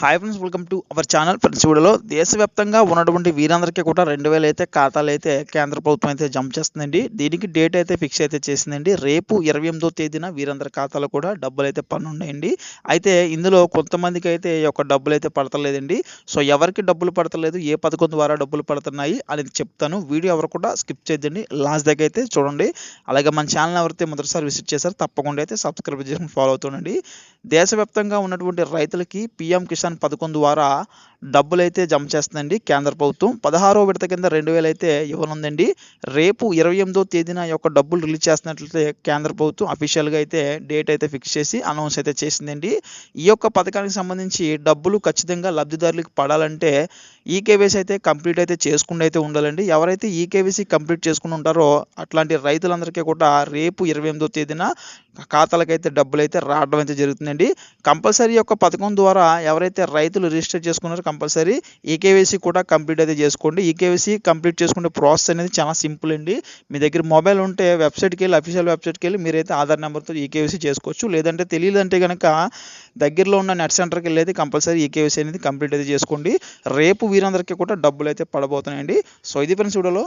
Hi friends welcome to our channel friends వీడియోలో దేశవ్యాప్తంగా ఉన్నటువంటి వీరందరికీ కూడా రెండు వేలు అయితే ఖాతాలు అయితే కేంద్ర ప్రభుత్వం అయితే జమ చేస్తుందండి. దీనికి డేట్ అయితే ఫిక్స్ అయితే చేసిందండి. రేపు ఇరవై ఎనిమిదో తేదీన వీరందరి ఖాతాలో కూడా డబ్బులు అయితే పన్నున్నాయండి. అయితే ఇందులో కొంతమందికి అయితే ఈ యొక్క డబ్బులు అయితే పడతలేదండి. సో ఎవరికి డబ్బులు పడతలేదు ఏ పథకం ద్వారా డబ్బులు పడుతున్నాయి అనేది చెప్తాను. వీడియో ఎవరు కూడా స్కిప్ చేద్దండి లాస్ట్ దగ్గర అయితే చూడండి. అలాగే మన ఛానల్ ఎవరైతే మొదటిసారి విజిట్ చేశారో తప్పకుండా అయితే సబ్స్క్రైబ్ చేసుకుని ఫాలో అవుతుండండి. దేశవ్యాప్తంగా ఉన్నటువంటి రైతులకి పిఎం కిసాన్ పథకం ద్వారా డబ్బులు అయితే జమ చేస్తుందండి కేంద్ర ప్రభుత్వం. పదహారో విడత కింద రెండు వేలు అయితే ఇవ్వనుందండి. రేపు ఇరవై ఎనిమిదో తేదీన యొక్క డబ్బులు రిలీజ్ చేస్తున్నట్లయితే కేంద్ర ప్రభుత్వం అఫీషియల్గా అయితే డేట్ అయితే ఫిక్స్ చేసి అనౌన్స్ అయితే చేసిందండి. ఈ యొక్క పథకానికి సంబంధించి డబ్బులు ఖచ్చితంగా లబ్ధిదారులకు పడాలంటే ఈకేవీసీ అయితే కంప్లీట్ అయితే చేసుకుండా అయితే ఉండాలండి. ఎవరైతే ఈకేవీసీ కంప్లీట్ చేసుకుని ఉంటారో అట్లాంటి రైతులందరికీ కూడా రేపు ఇరవై ఎనిమిదో తేదీన ఖాతాలకైతే డబ్బులు అయితే రావడం అయితే జరుగుతుందండి. కంపల్సరీ యొక్క పథకం ద్వారా ఎవరైతే రైతులు రిజిస్టర్ చేసుకున్నారో కంపల్సరీ ఈకేవీసీ కూడా కంప్లీట్ అయితే చేసుకోండి. ఈకేవీసీ కంప్లీట్ చేసుకునే ప్రాసెస్ అనేది చాలా సింపుల్ అండి. మీ దగ్గర మొబైల్ ఉంటే వెబ్సైట్కి వెళ్ళి అఫీషియల్ వెబ్సైట్కి వెళ్ళి మీరైతే ఆధార్ నెంబర్తో ఈకేవీసీ చేసుకోవచ్చు. లేదంటే తెలియదంటే కనుక దగ్గరలో ఉన్న నెట్ సెంటర్కి వెళ్ళి అయితే కంపల్సరీ ఈకేవీసీ అనేది కంప్లీట్ అయితే చేసుకోండి. రేపు వీరందరికీ కూడా డబ్బులు అయితే పడబోతున్నాయండి. సో ఇది ఫ్రెండ్స్ వీడియోలో.